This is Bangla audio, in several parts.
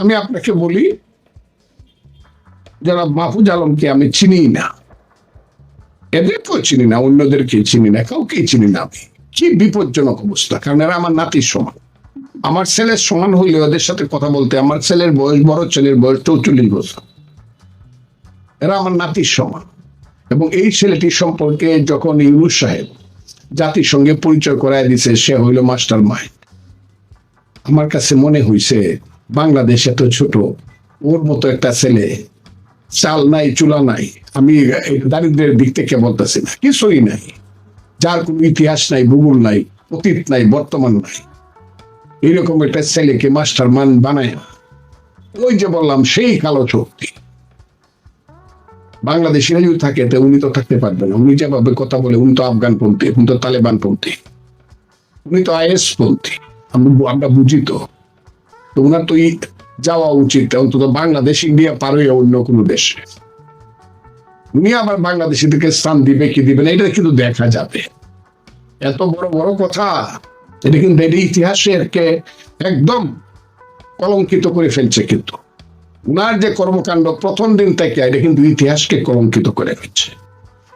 আমি আপনাকে বলি, যারা মাহফুজ আলমকে আমি চিনি না, এদেরকেও চিনি না অন্যদেরকে চিনি না, কাউকেই চিনি না আমি। কি বিপজ্জনক অবস্থা, কারণ এরা আমার নাতির সমান। আমার ছেলের সমান হইলে ওদের সাথে কথা বলতে, আমার ছেলের বয়স, বড় ছেলের বয়স চৌচল্লিশ বছর। এরা আমার নাতির সমান। এবং এই ছেলেটি সম্পর্কে যখন ইউনুস সাহেব জাতির সঙ্গে পরিচয় করায় দিছে, সে হইল মাস্টার মাইন্ড আমার কাছে মনে হইছে বাংলাদেশ এত ছোট, ওর মতো একটা ছেলে, চাল নাই, চুলা নাই, আমি দারিদ্রের দিক থেকে বলতেছি না, কিছুই নাই। যার কোনো ইতিহাস নাই, ভূগোল নাই, অতীত নাই, বর্তমান নাই। এরকম একটা ছেলেকে মাস্টার মান বানায়। ওই যে বললাম, সেই কালো শক্তি। বাংলাদেশিরা যদি থাকে, তো উনি তো থাকতে পারবেন উনি যেভাবে কথা বলে, উনি তো আফগান পন্থী উনি তো তালেবান পন্থী উনি তো আইএস পন্থী আমরা বুঝি তো। তো ওনার তো যাওয়া উচিত, অন্তত বাংলাদেশ, ইন্ডিয়া পার হয়ে অন্য কোনো দেশে। উনি আবার বাংলাদেশিদেরকে স্থান দিবে কি দিবে না, এটা কিন্তু দেখা যাবে। এত বড় বড় কথা, এটা কিন্তু এটা ইতিহাসের কে একদম কলঙ্কিত করে ফেলছে কিন্তু। উনার যে কর্মকাণ্ড প্রথম দিন থেকে, এটা কিন্তু ইতিহাসকে কলঙ্কিত করে ফেলছে।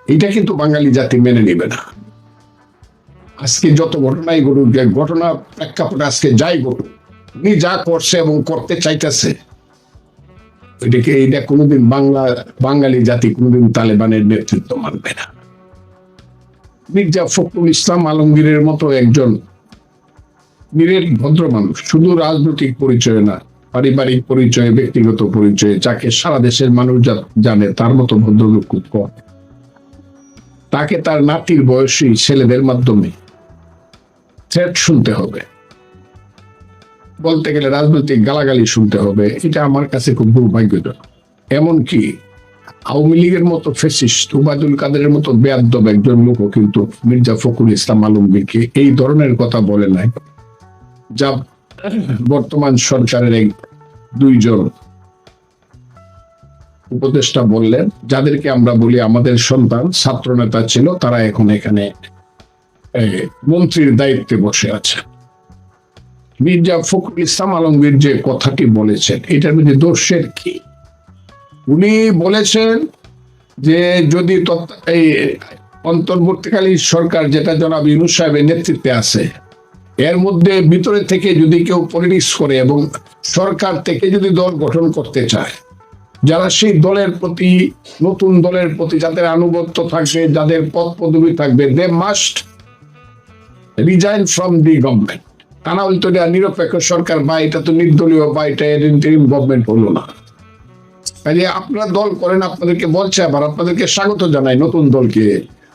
এটা কিন্তু বাঙালি জাতি মেনে নিবে না। আজকে যত ঘটনাই ঘটুক, ঘটনা প্রেক্ষাপটে আজকে যাই ঘটুক উনি যা করছে এবং করতে চাইতেছে, এটাকে এটা কোনোদিন বাংলা, বাঙালি জাতি কোনোদিন তালেবানের নেতৃত্ব মানবে না। মির্জা ফখরুল ইসলাম আলমগীরের মতো একজন নিরেট ভদ্র মানুষ, শুধু রাজনৈতিক পরিচয় না, পারিবারিক পরিচয়, ব্যক্তিগত পরিচয়, যাকে সারা দেশের মানুষ জানে, তার মতো ভদ্রলোক খুব কম। তাকে তার নাতির বয়সী ছেলেদের মাধ্যমে থ্রেট শুনতে হবে। বলতে গেলে রাজনৈতিক গালাগালি শুনতে হবে, এটা আমার কাছে খুব দুর্ভাগ্যজনক। এমনকি আওয়ামী লীগের মতো ফেসিস্ট উবায়দুল কাদেরের মতো বেয়াদ্দব একজন লোকও কিন্তু মির্জা ফখরুল ইসলাম আলমগীরকে এই ধরনের কথা বলে নাই, যা বর্তমান সরকারের এক দুইজন উপদেষ্টা বললেন, যাদেরকে আমরা বলি আমাদের সন্তান ছাত্র নেতা ছিল, তারা এখন এখানে মন্ত্রীর দায়িত্বে বসে আছে। মির্জা ফখরুল ইসলাম আলমগীর যে কথাটি বলেছেন, এটার মধ্যে দোষের কি? উনি বলেছেন যে যদি এই অন্তর্বর্তীকালীন সরকার, যেটা জনাব ইউনুস সাহেবের নেতৃত্বে আছে, এর মধ্যে ভিতরে থেকে যদি কেউ পলিটিক্স করে এবং সরকার থেকে যদি দল গঠন করতে চায়, যারা সেই দলের প্রতি, নতুন দলের প্রতি যাদের আনুগত্য থাকবে, যাদের পদ পদবি থাকবে they must resign from the government তা না হলে তো এটা নিরপেক্ষ সরকার বা এটা তো নির্দলীয় বা এটা ইন্টারিম গভর্নমেন্ট হলো না। কাজে আপনারা দল করেন, আপনাদেরকে বলছে আবার, আপনাদেরকে স্বাগত জানাই নতুন দলকে।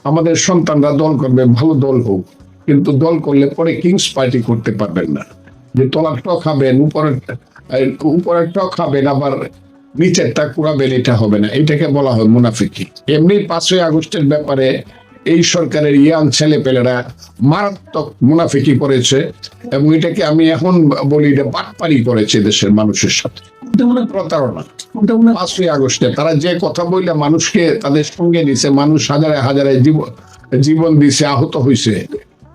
আমাদের সন্তানরা দল করবে, ভালো দল হোক, কিন্তু দল করলে পরে কিংস পার্টি করতে পারবেন না। যে তলারটাও খাবেন, উপরের উপরেরটাও খাবেন, আবার নিচেরটা কুড়াবেন, এটা হবে না। এটাকে বলা হয় মুনাফিকি। এমনি পাঁচই আগস্টের ব্যাপারে এই সরকারের ইয়াং ছেলে পেলেরা মারাত্মক মুনাফিকি করেছে এবং এটাকে আমি এখন বলি এটা বাটপারি করেছে দেশের মানুষের সাথে। প্রতারণা। পাঁচই আগস্টে তারা যে কথা বললে মানুষকে তাদের সঙ্গে নিছে মানুষ হাজারে হাজারে জীবন জীবন দিছে আহত হয়েছে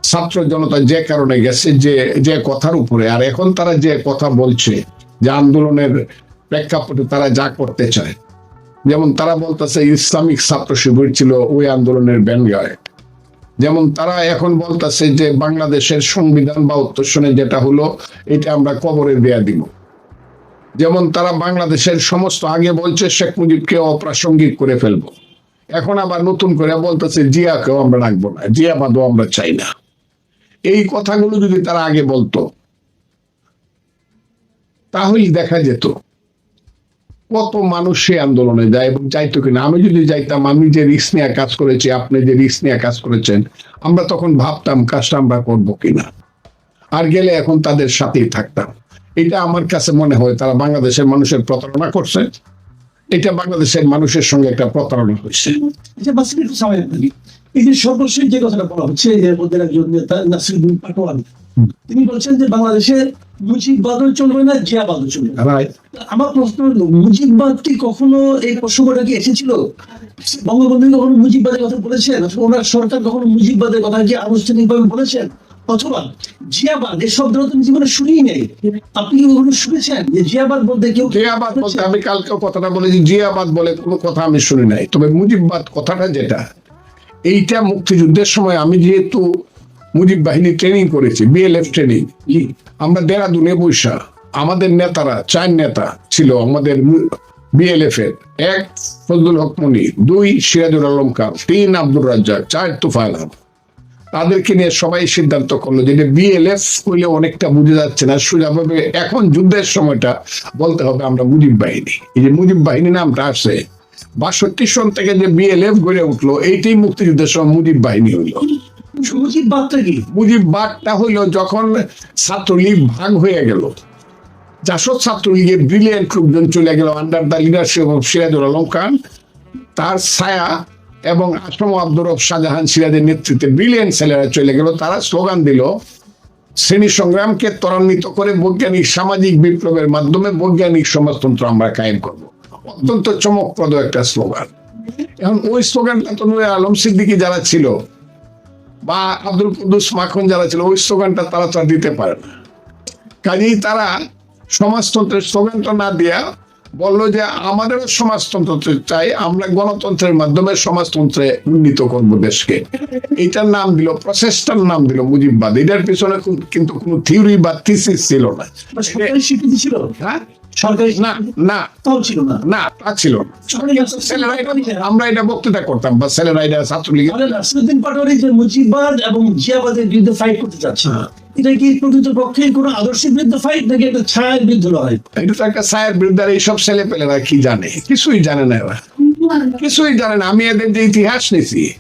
ছাত্র জনতা যে কারণে গেছে যে যে কথার উপরে। আর এখন তারা যে কথা বলছে যে আন্দোলনের প্রেক্ষাপটে তারা যা করতে চায় যেমন তারা বলতেছে, ইসলামিক ছাত্র শিবির ছিল ওই আন্দোলনের ব্যানগায় যেমন তারা এখন বলতেছে যে, বাংলাদেশের সংবিধান বা উত্তরসনে যেটা হলো, এটা আমরা কবরে দেয়া দিব। যেমন তারা বাংলাদেশের সমস্ত আগে বলছে, শেখ মুজিবকে অপ্রাসঙ্গিক করে ফেলব। এখন আবার নতুন করে বলতেছে, জিয়াকেও আমরা রাখব না, জিয়াবাদও আমরা চাই না। এই কথাগুলো যদি তারা আগে বলতো তাহলে দেখা যেত। কত মানুষ সে আন্দোলনে যায় এবং যাইতো কিনা? আমি যদি যাইতাম, আমি যে রিস্ক নিয়ে কাজ করেছি, আপনি যে রিস্ক নিয়ে কাজ করেছেন, আমরা তখন ভাবতাম কাজটা আমরা করব কিনা? আর গেলে এখন তাদের সাথেই থাকতাম। এটা আমার কাছে মনে হয় তারা বাংলাদেশের মানুষের প্রতারণা করছে। এটা বাংলাদেশের মানুষের সঙ্গে একটা প্রতারণা হয়েছে। আচ্ছা। এই যে সর্বশেষ যে কথাটা বলা হচ্ছে, এর মধ্যে একজন নেতা নাসিরুদ্দিন পাটোয়ারি তিনি বলছেন যে বাংলাদেশে মুজিববাদও চলবে না জিয়াবাদও চলবে আমার প্রশ্ন মুজিববাদ কি কখনো এই প্রসঙ্গটা কি এসেছিল? বঙ্গবন্ধু কখনো মুজিববাদের কথা বলেছেন? অথবা ওনার সরকার কখনো মুজিববাদের কথা কি আনুষ্ঠানিকভাবে বলেছেন? অথবা জিয়াবাদ এই শব্দ তো জীবনে শুনিই নেই। আপনি কি কখনো শুনেছেন যে জিয়াবাদ বলতে কেউ জিয়াবাদ বলতে আমি কালকে কথাটা বলেছি জিয়াবাদ বলে কোনো কথা আমি শুনি নাই। তবে মুজিববাদ কথাটা যেটা এইটা মুক্তিযুদ্ধের সময় আমি যেহেতু মুজিব বাহিনী ট্রেনিং করেছি বিএলএফ ট্রেনিং আমরা দেরাদুনে বৈশা, আমাদের নেতারা, চার নেতা ছিল আমাদের বিএলএফ এর। এক, ফজলুল হক মনি, দুই, সিরাজুল আলম খান, তিন, আব্দুর রাজ্জাক, চার তুফাইল তাদেরকে নিয়ে সবাই সিদ্ধান্ত করল যে বিএলএফ করলে অনেকটা বুঝে যাচ্ছে না। সোজাভাবে এখন যুদ্ধের সময়টা বলতে হবে আমরা মুজিব বাহিনী। এই যে মুজিব বাহিনী নামটা আসে বাষট্টি সন থেকে যে বিএলএফ গড়ে উঠল, এইটাই মুক্তিযুদ্ধের সময় মুজিব বাহিনী হইল। মুজিববাদটা কি? হইল যখন ছাত্রলীগ ভাগ হয়ে গেল। জাসদ ছাত্রলীগের ব্রিলিয়েন্ট লোকজন চলে গেল under the leadership of Sirajul Alam Khan. তার ছায়া এবং আসম আব্দুর রব শাহজাহান সিরাজের নেতৃত্বে ব্রিলিয়েন্ট ছেলেরা চলে গেল। তারা স্লোগান দিল, শ্রেণি সংগ্রামকে ত্বরান্বিত করে বৈজ্ঞানিক সামাজিক বিপ্লবের মাধ্যমে বৈজ্ঞানিক সমাজতন্ত্র আমরা কায়েম করব। অত্যন্ত চমকপ্রদ একটা স্লোগান এখন ওই স্লোগানটা তো নূরে আলম সিদ্দিকী যারা ছিল বা আব্দুল কুদ্দুস মাখন যারা ছিল ওই স্লোগানটা তারা তো দিতে পারে না। কাজেই তারা সমাজতন্ত্রের স্লোগানটা না দিয়া বলল যে আমাদেরও সমাজতন্ত্র চাই আমরা গণতন্ত্রের মাধ্যমে সমাজতন্ত্রে উন্নীত করব দেশকে। এইটার নাম দিল প্রচেষ্টার নাম দিল মুজিববাদ। এটার পিছনে কিন্তু কোনো থিওরি বা থিসিস ছিল না। স্বীকৃতি ছিল? হ্যাঁ? সরকারি না না। তাও ছিল না। না তা ছিল না। ছেলেরা এটা- আমরা এটা বক্তৃতা করতাম বা ছেলেরা এটা ছাত্রলীগের তাহলে পাটোয়ারি যে মুজিববাদ এবং জিয়াবাদের বিরুদ্ধে ফাইট করতে চাচ্ছে হ্যাঁ। এটা কি প্রকৃত পক্ষে কোনো আদর্শের বিরুদ্ধে ফাইট নাকি একটা ছায়ের বিরুদ্ধে লড়াই? এটা তো একটা সায়ের বিরুদ্ধে এইসব ছেলে পেলেরা কি জানে? কিছুই জানে না এরা। কিছুই জানে না। আমি এদের যে ইতিহাস নিছি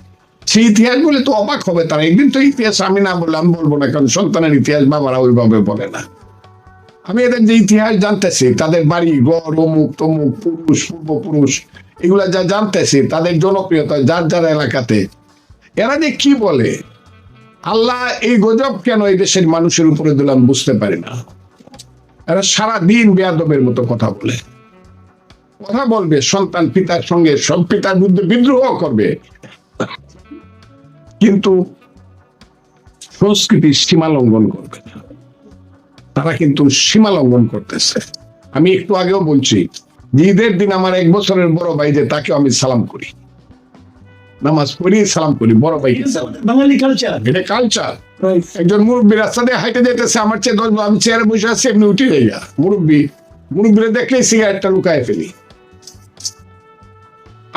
সেই ইতিহাস বলে তো অবাক হবে তারা। একদিন তো ইতিহাস আমি না বললাম বলব না কারণ সন্তানের ইতিহাস বাবারা ওইভাবে বলে না। আমি এদের যে ইতিহাস জানতেছি, তাদের বাড়ি গড় অমুক, তমুক, পুরুষ, পূর্বপুরুষ, এগুলা যা জানতেছি, তাদের জনপ্রিয়তা যার যার এলাকাতে, এরা যে কি বলে? আল্লাহ এই গজব কেন এই দেশের মানুষের উপরে দিলাম বুঝতে পারি না। এরা সারা দিন বেয়াদবের মতো কথা বলে। কথা বলবে, সন্তান পিতার সঙ্গে, সব পিতার বিরুদ্ধে বিদ্রোহ করবে। কিন্তু সংস্কৃতির সীমা লঙ্ঘন করবে না। তারা কিন্তু সীমা লঙ্ঘন করতেছে। আমি একটু আগেও বলছি ঈদের দিন আমার এক বছরের বড় ভাই যে তাকে আমি সালাম করি। নামাজ পড়ি সালাম করি বড় সালাম বাঙালি কালচার এটা কালচার একজন মুরব্বী রাস্তা দিয়ে হাইটে যেতেছে আমার চেয়ে দশ আমি চেয়ারে বসে আছি এমনি উঠে যাই গা। মুরব্বী মুরব্বীরা দেখলেই সিগারেটটা লুকায় ফেলি।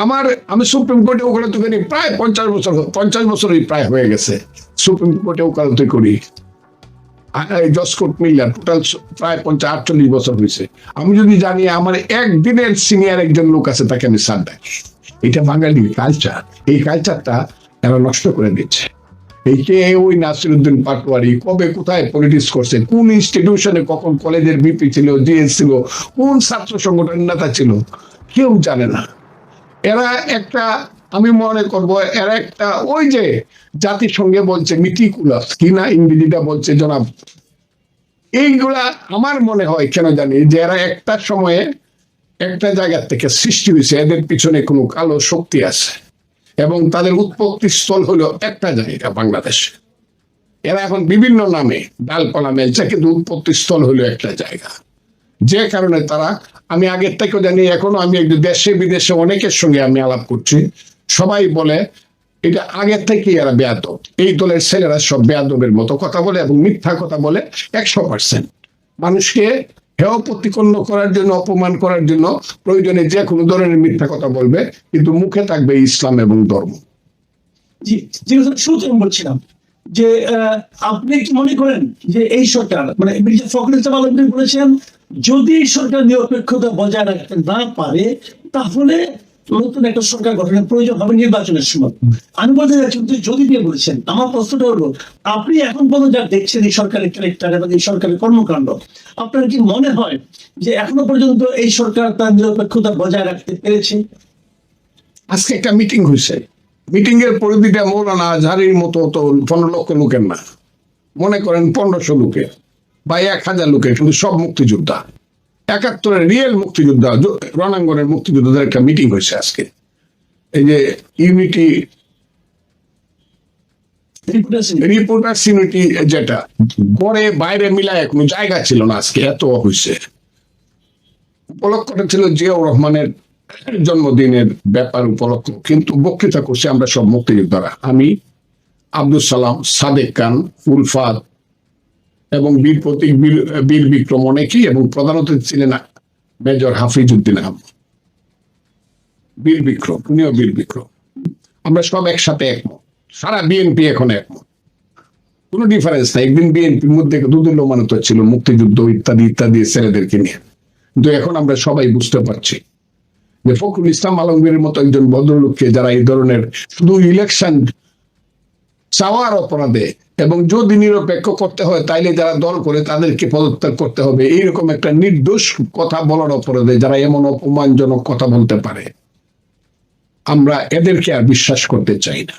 আমার আমি সুপ্রিম কোর্টে ওকালতি করি প্রায় পঞ্চাশ বছর পঞ্চাশ বছরই প্রায় হয়ে গেছে। সুপ্রিম কোর্টে ওখানে ওকালতি করি। জসকোট টোটাল প্রায় পঞ্চাশ আটচল্লিশ বছর হয়েছে। আমি যদি জানি আমার একদিনের সিনিয়র একজন লোক আছে, তাকে আমি সার ডাকি এটা বাঙালি কালচার এই কালচারটা এরা নষ্ট করে দিচ্ছে এই কে ওই নাসিরুদ্দিন পাটোয়ারি কবে কোথায় পলিটিক্স করছে, কোন ইনস্টিটিউশনে কখন কলেজের বিপি ছিল জিএস ছিল, কোন ছাত্র সংগঠনের নেতা ছিল, কেউ জানে না। এরা একটা আমি মনে করব, এরা একটা ওই যে জাতিসংঘে বলছে মিটিকুলাস, কি না ইংরেজিটা বলছে জনাব? এইগুলা আমার মনে হয় কেন জানি যে এরা একটা সময়ে একটা জায়গা থেকে সৃষ্টি হয়েছে, এদের পিছনে কোনো কালো শক্তি আছে। এবং তাদের উৎপত্তি স্থল হলো একটা জায়গা, বাংলাদেশে। এরা এখন বিভিন্ন নামে ডালপালা মেলছে, কিন্তু উৎপত্তি স্থল হলো একটা জায়গা। যে কারণে তারা, আমি আগের থেকেও জানি, এখনও আমি দেশে বিদেশে অনেকের সঙ্গে আমি আলাপ করছি। সবাই বলে, এটা আগের থেকেই এরা বেয়াদব। এই দলের ছেলেরা সব বেয়াদবের মতো কথা বলে এবং মিথ্যা কথা বলে একশো পার্সেন্ট মানুষকে হেয় প্রতিপন্ন করার জন্য, অপমান করার জন্য প্রয়োজনে যে কোনো ধরনের মিথ্যা কথা বলবে, কিন্তু মুখে থাকবে ইসলাম এবং ধর্ম। আমি বলছিলাম যে আপনি কি মনে করেন যে এই সরকার মানে মির্জা ফখরুল ইসলাম আলমগীর বলেছেন, যদি সরকার নিরপেক্ষতা বজায় রাখতে না পারে, তাহলে নতুন একটা সরকার গঠনের প্রয়োজন হবে নির্বাচনের সময়। আমি বলতে চাচ্ছি যদি দিয়ে বলেছেন, আমার প্রশ্নটা হলো, আপনি এখন পর্যন্ত যা দেখছেন এই সরকারের ক্যারেক্টার এবং এই সরকারের কর্মকাণ্ড, আপনার কি মনে হয় যে এখনও পর্যন্ত এই সরকার তার নিরপেক্ষতা বজায় রাখতে পেরেছে? আজকে একটা মিটিং হয়েছে। মিটিং এর পরিধিটা মৌলানা আজহারির মতো তো পনেরো লক্ষ লোকের না। মনে করেন পনেরোশো লোকের বা এক হাজার লোকের কিন্তু সব মুক্তিযোদ্ধা। একাত্তরের রিয়েল মুক্তিযোদ্ধা রণাঙ্গনের মুক্তিযোদ্ধাদের একটা মিটিং হয়েছে আজকে। এই যে ইউনিটি যেটা বাইরে জায়গা ছিল না আজকে, এত হয়েছে। উপলক্ষটা ছিল জিয়াউর রহমানের জন্মদিনের ব্যাপার উপলক্ষ, কিন্তু বক্তৃতা করছি আমরা সব মুক্তিযোদ্ধারা। আমি আব্দুল সালাম, সাদেক খান ফুলফাদ এবং বীর প্রতীক বীর বীর বিক্রম অনেকেই এবং প্রধান অতিথি ছিলেন মেজর হাফিজ উদ্দিন আহমদ। বীর বিক্রম, উনিও বীর বিক্রম। আমরা সব একসাথে একমত। সারা বিএনপি এখন একমত। কোনো ডিফারেন্স নাই। একদিন বিএনপির মধ্যে দুদুল্য মানত ছিল মুক্তিযুদ্ধ ইত্যাদি ইত্যাদি ছেলেদেরকে নিয়ে। কিন্তু এখন আমরা সবাই বুঝতে পারছি যে ফখরুল ইসলাম আলমগীরের মতো একজন ভদ্রলোককে যারা এই ধরনের শুধু ইলেকশন চাওয়ার অপরাধে এবং যদি নিরপেক্ষ করতে হয়, তাইলে যারা দল করে তাদেরকে পদত্যাগ করতে হবে। এইরকম একটা নির্দোষ কথা বলার অপরাধে যারা এমন অপমানজনক কথা বলতে পারে, আমরা এদেরকে আর বিশ্বাস করতে চাই না।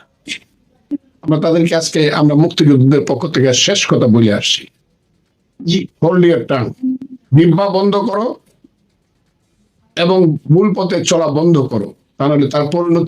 আমরা তাদেরকে আজকে, আমরা মুক্তিযোদ্ধাদের পক্ষ থেকে শেষ কথা বলে আসছি। ইয়ার বন্ধ করো এবং মূল পথে চলা বন্ধ করো। তাহলে তার পরিণতি